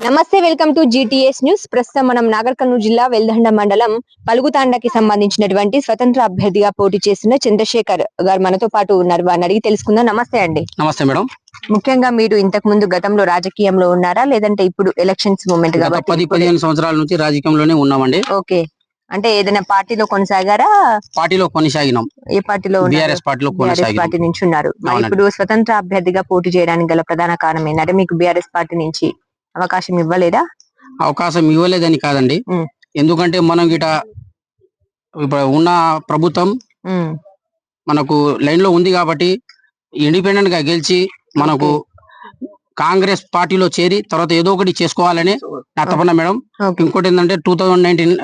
నమస్తే welcome to GTS news. ప్రస్తుతం మనం నాగర్ కర్నూలు జిల్లా వెల్దండ మండలం పలుగుతాండకి సంబంధించినటువంటి స్వతంత్ర అభ్యర్థిగా పోటీ చేస్తున్న చంద్రశేఖర్ గారు మనతో పాటు ఉన్నారు. వారిని అడిగి తెలుసుకుందాం. నమస్తే అండి. నమస్తే మేడం. ముఖ్యంగా మీరు ఇంతకు ముందు గతంలో రాజకీయంలో ఉన్నారా? లేదంటే ఇప్పుడు ఎలక్షన్స్ మూమెంట్ పది కాబట్టి పదిహేను సంవత్సరాల నుంచి రాజకీయంలోనే ఉన్నామండి. ఓకే. అంటే ఏదైనా పార్టీలో కొనసాగారా? పార్టీలో కొనసాగినాం. ఏ పార్టీలో బీఆర్ఎస్ పార్టీలో పార్టీ నుంచి ఉన్నారు. ఇప్పుడు స్వతంత్ర అభ్యర్థిగా పోటీ చేయడానికి గల ప్రధాన కారణం ఏంటంటే మీకు బీఆర్ఎస్ పార్టీ నుంచి అవకాశం ఇవ్వలేదా? అవకాశం ఇవ్వలేదని కాదండి. ఎందుకంటే మనం గిట ఇప్పుడు ఉన్న ప్రభుత్వం మనకు లైన్లో ఉంది కాబట్టి ఇండిపెండెంట్గా గెలిచి మనకు కాంగ్రెస్ పార్టీలో చేరి తర్వాత ఏదో ఒకటి చేసుకోవాలని నా తపన మేడం. ఇంకోటి ఏంటంటే టూ థౌజండ్ నైన్టీన్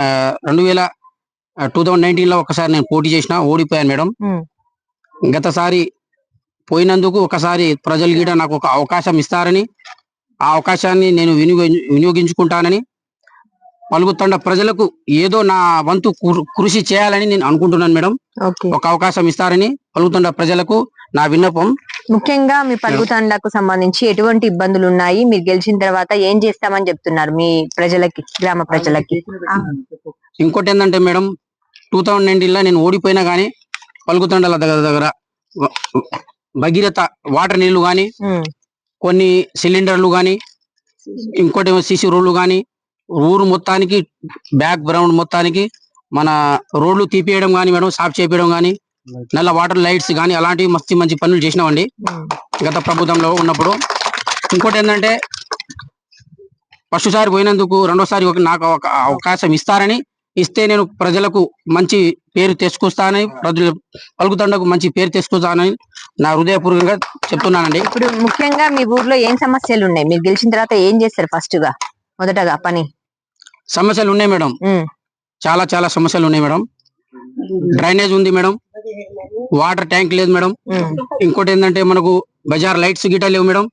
రెండు వేల టూ థౌజండ్ నైన్టీన్లో ఒకసారి నేను పోటీ చేసిన ఓడిపోయాను మేడం. గతసారి పోయినందుకు ఒకసారి ప్రజలు గీట నాకు ఒక అవకాశం ఇస్తారని ఆ అవకాశాన్ని నేను వినియోగ వినియోగించుకుంటానని పలుకుతండ ప్రజలకు ఏదో నా వంతు కృషి చేయాలని నేను అనుకుంటున్నాను మేడం. ఒక అవకాశం ఇస్తారని పలుకుతండ ప్రజలకు నా విన్నపం. ముఖ్యంగా మీ పలుగు తండాకు సంబంధించి ఎటువంటి ఇబ్బందులు ఉన్నాయి మీరు గెలిచిన తర్వాత ఏం చేస్తామని చెప్తున్నారు మీ ప్రజలకి గ్రామ ప్రజలకి? ఇంకోటి ఏంటంటే మేడం టూ థౌజండ్ నైన్టీన్లో నేను ఓడిపోయినా గానీ పలుకుతండల దగ్గర దగ్గర భగీరథ వాటర్ నీళ్ళు గాని ఉమ్, కొన్ని సిలిండర్లు గాని ఇంకోటి సిసి సీసీ రోడ్లు కానీ ఊరు మొత్తానికి బ్యాక్ గ్రౌండ్ మొత్తానికి మన రోడ్లు తీపియడం కానీ మేడం సాఫ్ చేపించడం కానీ నల్ల వాటర్ లైట్స్ కానీ అలాంటివి మస్తు మంచి పనులు చేసినామండి. గత ప్రభుత్వంలో ఉన్నప్పుడు. ఇంకోటి ఏంటంటే ఫస్ట్సారి పోయినందుకు రెండోసారి ఒక నాకు ఒక అవకాశం ఇస్తారని ఇస్తే నేను ప్రజలకు మంచి పేరు తెచ్చుకొస్తానని ప్రజలు పలుకుతండకు మంచి పేరు తెచ్చుకొస్తానని నా హృదయపూర్వకంగా చెప్తున్నానండి. ఇప్పుడు ముఖ్యంగా మీ ఊర్లో ఏం సమస్యలు ఉన్నాయి మీరు గెలిచిన తర్వాత ఏం చేస్తారు ఫస్ట్గా మొదటగా పని. సమస్యలు ఉన్నాయి మేడం చాలా చాలా సమస్యలు ఉన్నాయి మేడం. డ్రైనేజ్ ఉంది మేడం. వాటర్ ట్యాంక్ లేదు మేడం. ఇంకోటి ఏంటంటే మనకు బజార్ లైట్స్ గిట లేవు మేడం.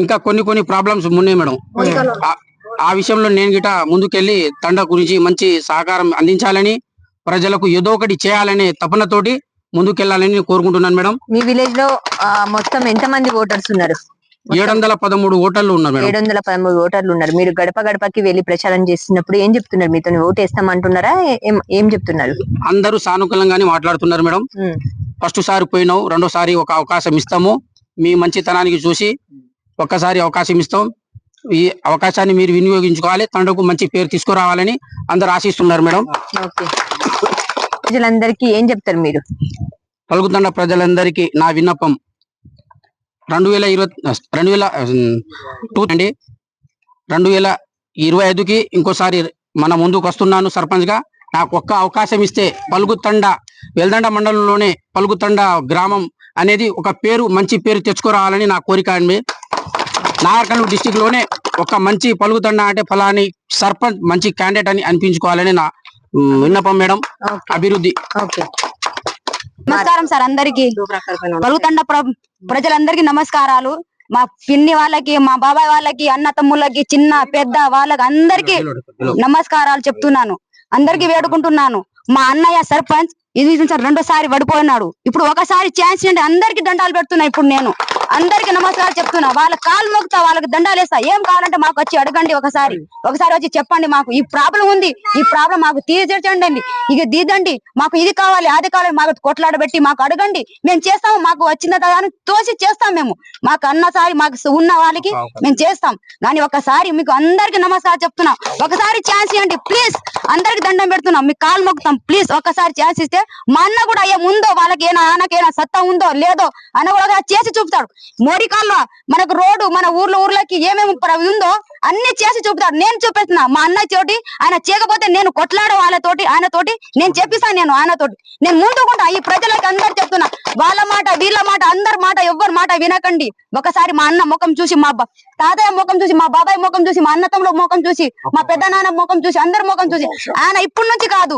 ఇంకా కొన్ని కొన్ని ప్రాబ్లమ్స్ ఉన్నాయి మేడం. ఆ- విషయంలో నేను గిట ముందుకెళ్ళి తండ గురించి మంచి సహకారం అందించాలని ప్రజలకు ఏదో ఒకటి చేయాలనే తపనతోటి ముందుకెళ్ళాలని నేను కోరుకుంటున్నాను మేడం. మీ విలేజ్లో మొత్తం ఎంత మంది ఓటర్స్ ఉన్నారు? ఏడు వందల పదమూడు ఓటర్లు ఉన్నారు ఏడు వందల పదమూడు ఓటర్లు ఉన్నారు. మీరు గడప గడపకి వెళ్ళి ప్రచారం చేస్తున్నప్పుడు ఏం చెప్తున్నారు? మీతో ఓటు వేస్తామంటున్నారా? ఏం ఏం చెప్తున్నారు? అందరూ సానుకూలంగానే మాట్లాడుతున్నారు మేడం. ఫస్ట్ సారి పోయినావు రెండోసారి ఒక అవకాశం ఇస్తాము. మీ మంచితనానికి చూసి ఒక్కసారి అవకాశం ఇస్తాం. ఈ అవకాశాన్ని మీరు వినియోగించుకోవాలి. తండ్రికి మంచి పేరు తీసుకురావాలని అందరు ఆశిస్తున్నారు మేడం. ప్రజలందరికీ ఏం చెప్తారు మీరు? పలుకుతండ ప్రజలందరికీ నా విన్నపం. రెండు వేల ఇరవై రెండు వేల టూ అండి. రెండు వేల ఇరవై ఐదుకి ఇంకోసారి మన ముందుకు వస్తున్నాను సర్పంచ్గా నాకు ఒక్క అవకాశం ఇస్తే పలుకుతండ వెల్దండ మండలంలోనే పలుకుతండ గ్రామం అనేది ఒక పేరు మంచి పేరు తెచ్చుకురావాలని నా కోరిక అండి. నాగర్కర్నూలు డిస్టిక్లోనే ఒక మంచి పలుకుతండ అంటే ఫలాని సర్పంచ్ మంచి క్యాండిడేట్ అని అనిపించుకోవాలని నా విన్నపం మేడం. అభివృద్ధి. నమస్కారం సార్ అందరికి. పలుకుతండ ప్ర- ప్రజలందరికీ నమస్కారాలు. మా పిన్ని వాళ్ళకి మా బాబాయ్ వాళ్ళకి అన్న తమ్ముళ్ళకి చిన్న పెద్ద వాళ్ళకి అందరికి నమస్కారాలు చెప్తున్నాను. అందరికి వేడుకుంటున్నాను. మా అన్నయ్య సర్పంచ్ ఇది సార్ రెండోసారి పడిపోయినాడు. ఇప్పుడు ఒకసారి ఛాన్స్ ఇవ్వండి అందరికి దండాలు పెడుతున్నా ఇప్పుడు నేను. అందరికి నమస్కారం చెప్తున్నా. వాళ్ళ కాలు మోగుతా వాళ్ళకి దండాలు వేస్తా. ఏం కావాలంటే మాకు వచ్చి అడగండి ఒకసారి. ఒకసారి వచ్చి చెప్పండి మాకు. ఈ ప్రాబ్లం ఉంది. ఈ ప్రాబ్లం మాకు తీర్చండి. ఇక దిద్దండి మాకు ఇది కావాలి అది కావాలి మాకు కొట్లాడబెట్టి మాకు అడగండి. మేము చేస్తాము. మాకు వచ్చిన దాన్ని తోసి చేస్తాం మేము. మాకు అన్నసారి మాకు ఉన్న వాళ్ళకి మేము చేస్తాం. కానీ ఒకసారి మీకు అందరికి నమస్కారం చెప్తున్నాం. ఒకసారి ఛాన్స్ ఇవ్వండి. ప్లీజ్. అందరికి దండం పెడుతున్నాం. మీకు కాలు మొక్కుతాం ప్లీజ్. ఒకసారి ఛాన్స్ ఇస్తే మా అన్న కూడా ఏం ఉందో వాళ్ళకి ఏనా ఆనకేనా సత్తా ఉందో లేదో అన్న కూడా చేసి చూపుతాడు. మోడీ కాల్లో మనకు రోడ్డు మన ఊర్లో ఊర్లోకి ఏమేమి ఉందో అన్ని చేసి చూపుతాడు నేను చూపిస్తున్నా. మా అన్న తోటి ఆయన చేయకపోతే నేను కొట్లాడ వాళ్ళతోటి ఆయన తోటి నేను చెప్పిస్తాను నేను ఆయన తోటి నేను ముందుకుంటా ఈ ప్రజలకి అందరు చెప్తున్నా. వాళ్ళ మాట వీళ్ళ మాట అందరి మాట ఎవ్వరి మాట వినకండి. ఒకసారి మా అన్న ముఖం చూసి మా తాతయ్య ముఖం చూసి మా బాబాయ్ ముఖం చూసి మా అన్నతమ్ముల ముఖం చూసి మా పెద్ద నాన్న ముఖం చూసి అందరి ముఖం చూసి ఆయన ఇప్పటి నుంచి కాదు.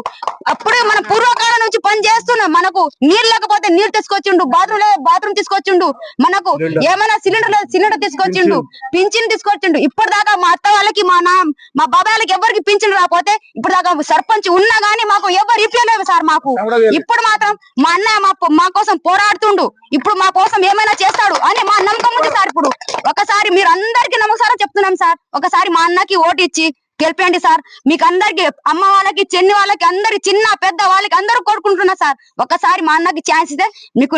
అప్పుడే మన పూర్వకాలం నుంచి పని చేస్తున్నాం. మనకు నీళ్ళు లేకపోతే నీళ్ళు తీసుకొచ్చిండు బాత్రూమ్ లేదు బాత్రూమ్ తీసుకొచ్చిండు మనకు ఏమైనా సిలిండర్ లేదు సిలిండర్ తీసుకొచ్చిండు పింఛన్ తీసుకొచ్చిండు ఇప్పటిదాకా దాకా మా అత్త వాళ్ళకి మా నా మా బాబాయ్ వాళ్ళకి ఎవరికి పింఛన్ రాకపోతే ఇప్పుడు దాకా సర్పంచ్ ఉన్నా గానీ మాకు ఎవరు ఇప్పలేదు సార్ మాకు. ఇప్పుడు మాత్రం మా అన్న మా మా కోసం పోరాడుతుండు. ఇప్పుడు మా కోసం ఏమైనా చేస్తాడు అని మా నమ్మకం ఉంది సార్ ఇప్పుడు. ఒకసారి మీరు అందరికి నమ్మకం చెప్తున్నాం సార్. ఒకసారి మా అన్నకి ఓటు ఇచ్చి గెలిపండి సార్. మీకు అందరికి అమ్మ వాళ్ళకి చెన్ని వాళ్ళకి అందరి చిన్న పెద్ద వాళ్ళకి అందరూ కోరుకుంటున్నా సార్. ఒకసారి మా అన్నకి ఛాన్స్ ఇస్తే మీకు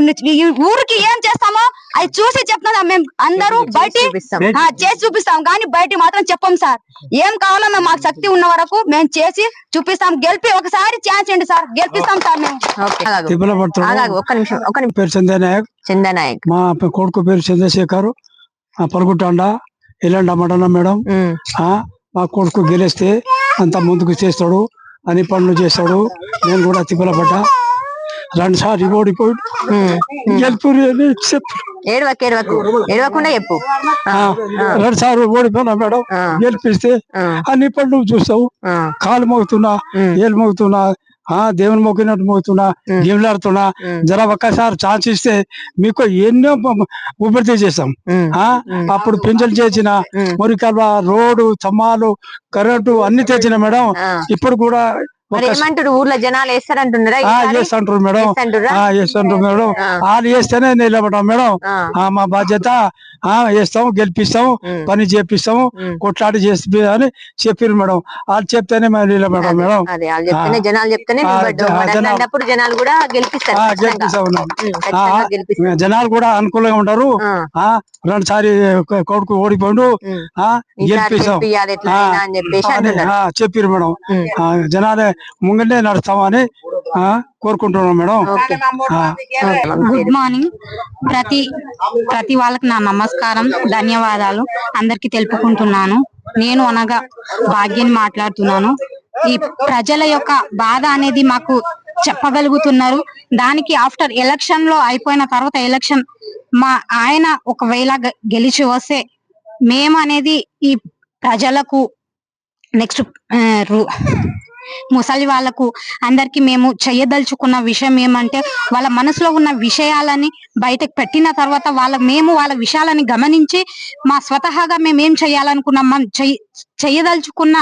ఊరికి ఏం చేస్తామో అది చూసి చెప్తున్నాం మేము అందరూ బయట చేసి చూపిస్తాం. కానీ బయట మాత్రం చెప్పం సార్. ఏం కావాలో మేము మాకు శక్తి ఉన్న వరకు మేము చేసి చూపిస్తాం. గెలిపి ఒకసారి ఛాన్స్ ఇవ్వండి సార్. గెలిపిస్తాం సార్ మేము. ఓకే. ఆగాగు. తిప్పల పడుతున్నాడు ఆగాగు, ఒక్క నిమిషం. ఒక్క నిమిషం. పేరు చందనాయక్. చందనాయక్. మా కొడుకు పేరు చంద్రశేఖర్. ఆ పలుగుట్టాండ ఇలాంటి మండలం మేడం. మా కొడుకు గెలిస్తే అంత ముందుకు చేస్తాడు అన్ని పనులు చేస్తాడు. నేను కూడా తిప్పల పడ్డా రెండు సార్లు. గెలుపు అని చెప్పు. ఏడవకు ఏడవకు. ఏడవకుండా చెప్పు. రెండు సార్లు ఓడిపోయినా మేడం. గెలిపిస్తే అన్ని పనులు చూస్తావు. కాలు మోగుతున్నా ఏళ్ళు మోగుతున్నా ఆ దేవుని మొక్కినట్టు మోగుతున్నా. గేమ్లాడుతున్నా జర ఒక్కసారి ఛాన్స్ ఇస్తే మీకు ఎన్నో ఉపరితి చేస్తాం ఆ. అప్పుడు పెన్షన్ చేసిన. మురికల్వ రోడ్డు చమ్మాలు కరెంటు అన్ని తెచ్చిన మేడం. ఇప్పుడు కూడా ఏమంటారు ఊర్లో జనాలు వేస్తారంటున్నారా? చేస్తుంటారు మేడం. చేస్తుంటారు మేడం. వాళ్ళు చేస్తేనే నిలబడడం మేడం. మా బాధ్యత ఆ వేస్తాం గెలిపిస్తాం పని చేపిస్తాం ఉమ్. కొట్లాడి చేసి అని చెప్పారు మేడం. వాళ్ళు చెప్తేనే మేము నిలబడడం మేడం. జనాలు చెప్తేనే జనాలు- కూడా. గెలిపిస్తాం జనాలు కూడా అనుకూలంగా ఉంటారు. రెండు సారి కొడుకు ఈసారి గెలిపిస్తాం. చెప్పారు మేడం. జనాలే ముంగంటే నడుస్తామని కోరుకుంటున్నాం మేడం. గుడ్ మార్నింగ్ ప్రతి ప్రతి వాళ్ళకి నా నమస్కారం ధన్యవాదాలు. అందరికి తెలుపుకుంటున్నాను. నేను అనగా భాగ్యని మాట్లాడుతున్నాను. ఈ ప్రజల యొక్క బాధ అనేది మాకు చెప్పగలుగుతున్నారు. దానికి ఆఫ్టర్ ఎలక్షన్లో అయిపోయిన తర్వాత ఎలక్షన్ మా ఆయన ఒకవేళ గెలిచి వస్తే మేము అనేది ఈ ప్రజలకు నెక్స్ట్ ముసలి వాళ్ళకు అందరికి మేము చేయదలుచుకున్న విషయం ఏమంటే వాళ్ళ మనసులో ఉన్న విషయాలని బయటకు పెట్టిన తర్వాత వాళ్ళ మేము వాళ్ళ విషయాలని గమనించి మా స్వతహాగా మేము ఏం చేయాలనుకున్నాం మనం చెయ్- చేయదలుచుకున్న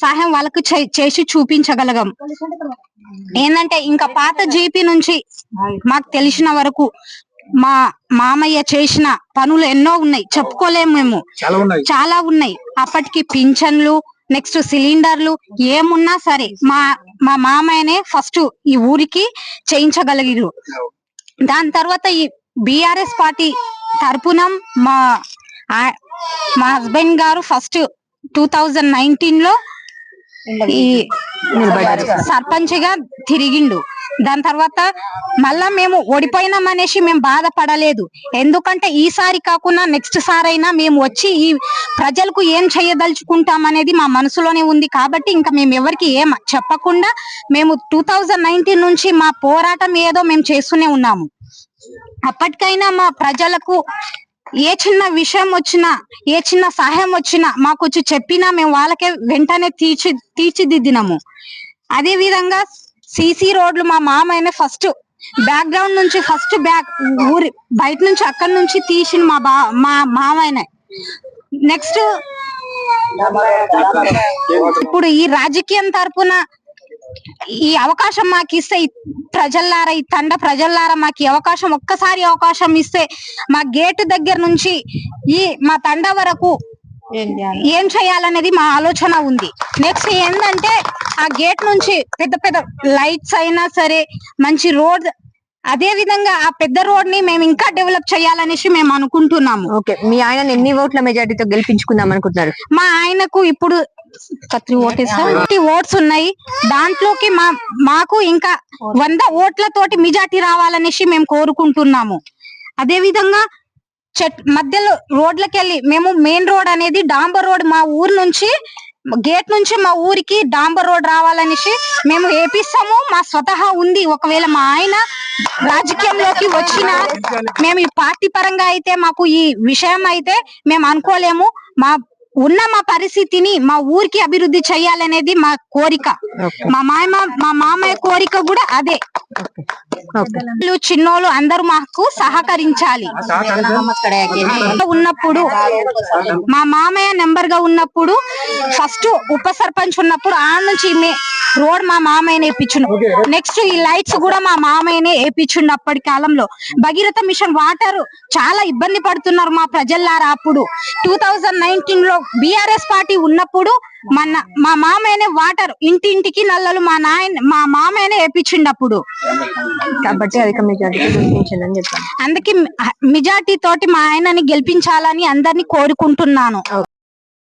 సహాయం వాళ్ళకు చేసి చూపించగలగం. ఏంటంటే ఇంకా పాత జీపీ నుంచి మాకు తెలిసిన వరకు మా మామయ్య చేసిన పనులు ఎన్నో ఉన్నాయి. చెప్పుకోలేము మేము. చాలా ఉన్నాయి. అప్పటికి పింఛన్లు నెక్స్ట్ సిలిండర్లు ఏమున్నా సరే మా మా మామయ్యనే ఫస్ట్ ఈ ఊరికి చేయించగలిగారు దాని తర్వాత ఈ బిఆర్ఎస్ పార్టీ తరపున మా మా హస్బెండ్ గారు ఫస్ట్ టూ థౌజండ్ నైన్టీన్లో ఈ సర్పంచ్గా తిరిగిండు. దాని తర్వాత మళ్ళా మేము ఓడిపోయినాం అనేసి మేము బాధపడలేదు. ఎందుకంటే ఈసారి కాకుండా నెక్స్ట్ సారి అయినా మేము వచ్చి ఈ ప్రజలకు ఏం చేయదలుచుకుంటాం అనేది మా మనసులోనే ఉంది. కాబట్టి ఇంకా మేము ఎవరికి ఏం చెప్పకుండా మేము టూ నుంచి మా పోరాటం ఏదో మేము చేస్తూనే ఉన్నాము. అప్పటికైనా మా ప్రజలకు ఏ చిన్న విషయం వచ్చినా ఏ చిన్న సహాయం వచ్చినా మాకు వచ్చి చెప్పినా మేము వాళ్ళకే వెంటనే తీర్చి తీర్చిదిద్దినాము. అదే విధంగా సిసి రోడ్లు మా మామయ్యనే ఫస్ట్ బ్యాక్గ్రౌండ్ నుంచి ఫస్ట్ బ్యాక్ ఊరి బయట నుంచి అక్కడి నుంచి తీసిన మా బా మా మామయ్యనే. నెక్స్ట్ ఇప్పుడు ఈ రాజకీయం తరపున ఈ అవకాశం మాకు ఇస్తే ప్రజల్లారా ఈ తండ ప్రజల్లారా మాకు ఈ అవకాశం ఒక్కసారి అవకాశం ఇస్తే మా గేటు దగ్గర నుంచి ఈ మా తండ వరకు ఏం చేయాలనేది మా ఆలోచన ఉంది. నెక్స్ట్ ఏంటంటే ఆ గేట్ నుంచి పెద్ద పెద్ద లైట్స్ అయినా సరే మంచి రోడ్ అదే విధంగా ఆ పెద్ద రోడ్ని మేము ఇంకా డెవలప్ చేయాలనేసి మేము అనుకుంటున్నాము. ఓకే. మీ ఆయన ఎన్ని ఓట్ల మెజార్టీతో గెలిపించుకుందాం అనుకుంటున్నారు? మా ఆయనకు ఇప్పుడు త్రీ ఓట్స్. ఓట్స్ ఉన్నాయి. దాంట్లోకి మా మాకు ఇంకా వంద ఓట్లతోటి మెజార్టీ రావాలనేసి మేము కోరుకుంటున్నాము. అదే విధంగా చెట్ మధ్యలో రోడ్లకి వెళ్ళి మేము మెయిన్ రోడ్ అనేది డాంబర్ రోడ్ మా ఊరు నుంచి గేట్ నుంచి మా ఊరికి డాంబర్ రోడ్ రావాలనేసి మేము వేపిస్తాము మా స్వతహా ఉంది. ఒకవేళ మా ఆయన రాజకీయంలోకి వచ్చిన మేము ఈ పార్టీ పరంగా అయితే మాకు ఈ విషయం అయితే మేము అనుకోలేము. మా ఉన్న మా పరిస్థితిని మా ఊరికి అభివృద్ధి చేయాలనేది మా కోరిక. మా మామ మా మామయ్య కోరిక కూడా అదే. వీళ్ళు చిన్నోళ్ళు అందరూ మాకు సహకరించాలి. ఉన్నప్పుడు మా మామయ్య నెంబర్గా ఉన్నప్పుడు ఫస్ట్ ఉప సర్పంచ్ ఉన్నప్పుడు ఆ నుంచి రోడ్ మా మామయ్యనే వేపించుండు నెక్స్ట్ ఈ లైట్స్ కూడా మా మామయ్యనే వేపించుండు అప్పటి కాలంలో. భగీరథ మిషన్ వాటర్ చాలా ఇబ్బంది పడుతున్నారు మా ప్రజల్లారా అప్పుడు. టూ థౌజండ్ నైన్టీన్లో బిఆర్ఎస్ పార్టీ ఉన్నప్పుడు మన మా మామయ్యనే వాటర్. ఇంటింటికి నల్లలు మా నాయన మా మామయ్యనే వేపించిండు అప్పుడు కాబట్టి అధిక మెజార్టీ చెప్పాను. అందుకే మెజార్టీ తోటి మా ఆయనని గెలిపించాలని అందరినీ కోరుకుంటున్నాను.